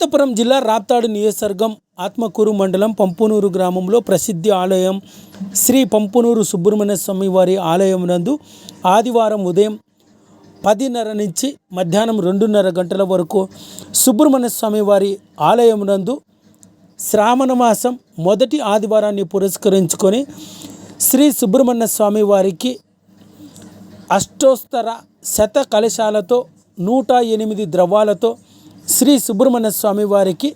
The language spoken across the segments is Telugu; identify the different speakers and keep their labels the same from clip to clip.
Speaker 1: అనంతపురం జిల్లా రాప్తాడు నియోజకవర్గం ఆత్మకూరు మండలం పంపునూరు గ్రామంలో ప్రసిద్ధి ఆలయం శ్రీ పంపునూరు సుబ్రహ్మణ్య స్వామి వారి ఆలయం నందు ఆదివారం ఉదయం పదిన్నర నుంచి మధ్యాహ్నం రెండున్నర గంటల వరకు సుబ్రహ్మణ్య స్వామి వారి ఆలయం నందు శ్రావణ మాసం మొదటి ఆదివారాన్ని పురస్కరించుకొని శ్రీ సుబ్రహ్మణ్య స్వామి వారికి అష్టోత్తర శత కలశాలతో నూట ఎనిమిది ద్రవాలతో శ్రీ సుబ్రహ్మణ్య స్వామి వారికి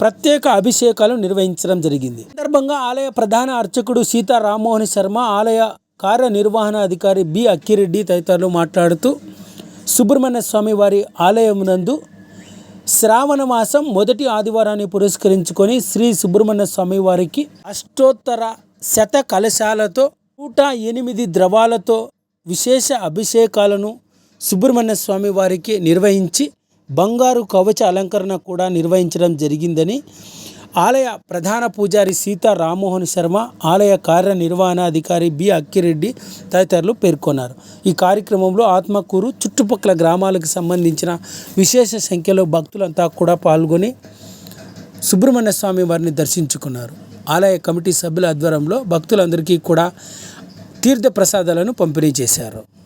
Speaker 1: ప్రత్యేక అభిషేకాలు నిర్వహించడం జరిగింది. సందర్భంగా ఆలయ ప్రధాన అర్చకుడు సీతా రామ్మోహన్ శర్మ ఆలయ కార్యనిర్వహణ అధికారి బి అక్కిరెడ్డి తదితరులు మాట్లాడుతూ సుబ్రహ్మణ్య స్వామి వారి ఆలయం నందు శ్రావణ మాసం మొదటి ఆదివారాన్ని పురస్కరించుకొని శ్రీ సుబ్రహ్మణ్య స్వామి వారికి అష్టోత్తర శత కలశాలతో నూట ఎనిమిది ద్రవాలతో విశేష అభిషేకాలను సుబ్రహ్మణ్య స్వామి వారికి నిర్వహించి బంగారు కవచ అలంకరణ కూడా నిర్వహించడం జరిగిందని ఆలయ ప్రధాన పూజారి సీతా రామ్మోహన్ శర్మ ఆలయ కార్యనిర్వహణాధికారి బి అక్కిరెడ్డి తదితరులు పేర్కొన్నారు. ఈ కార్యక్రమంలో ఆత్మకూరు చుట్టుపక్కల గ్రామాలకు సంబంధించిన విశేష సంఖ్యలో భక్తులంతా కూడా పాల్గొని సుబ్రహ్మణ్య స్వామి వారిని దర్శించుకున్నారు. ఆలయ కమిటీ సభ్యుల ఆధ్వర్యంలో భక్తులందరికీ కూడా తీర్థ ప్రసాదాలను పంపిణీ చేశారు.